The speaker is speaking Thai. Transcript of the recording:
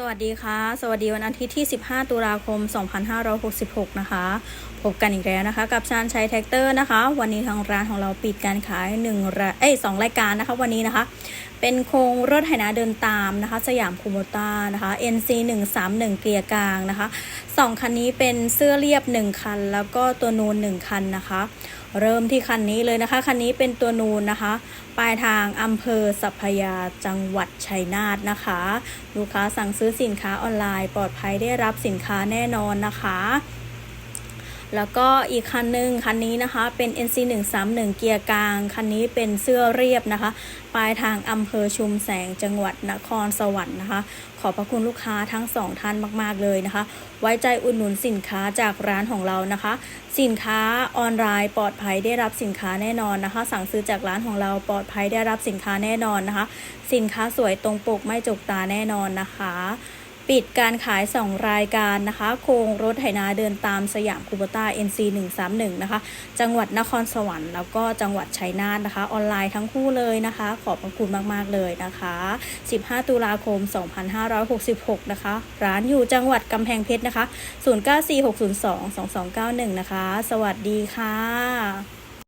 สวัสดีค่ะ สวัสดีวันอาทิตย์ที่ 15 ตุลาคม 2566 นะคะ พบกันอีกแล้วนะคะ กับชาญชัยแท็กเตอร์นะคะ วันนี้ทางร้านของเราปิดการขาย1ระเอ้ย2รายการนะคะ วันนี้นะคะ เป็นโครงรถไหนาเดินตามนะคะ สยามคูโมต้านะคะ NC 131เกียร์กลางนะคะสองคันนี้เป็นเสื้อเรียบ 1 คัน แล้วก็ตัวนูน 1 คันนะคะ เริ่มที่คันนี้เลยนะคะ คันนี้เป็นตัวนูนนะคะปลายทางอำเภอสัพพยาจังหวัดชัยนาทนะคะ ลูกค้าสั่งซื้ออสินค้าออนไลน์ ปลอดภัยได้รับสินค้าแน่นอนนะคะ แล้วก็อีกคันหนึ่งคันนี้นะคะเป็น NC 131เกียร์กลาง คันนี้เป็นเสื้อเรียบนะคะ ปลายทางอำเภอชุมแสงจังหวัดนครสวรรค์นะคะ ขอบพระคุณลูกค้าทั้งสองท่านมาก ๆ เลยนะคะ ไว้ใจอุดหนุนสินค้าจากร้านของเรานะคะ สินค้าออนไลน์ปลอดภัยได้รับสินค้าแน่นอนนะคะ สั่งซื้อจากร้านของเราปลอดภัยได้รับสินค้าแน่นอนนะคะ สินค้าสวยตรงปกไม่จกตาแน่นอนนะคะ ปิดการขาย 2 รายการนะคะโครงรถไถนาเดินตามสยามคูโบต้า NC 131นะคะ จังหวัดนครสวรรค์แล้วก็จังหวัดชัยนาทนะคะ ออนไลน์ทั้งคู่เลยนะคะ ขอบพระคุณมาก ๆ เลยนะคะ 15 ตุลาคม 2566 นะคะ ร้านอยู่จังหวัดกำแพงเพชรนะคะ 0946022291 นะคะ สวัสดีค่ะ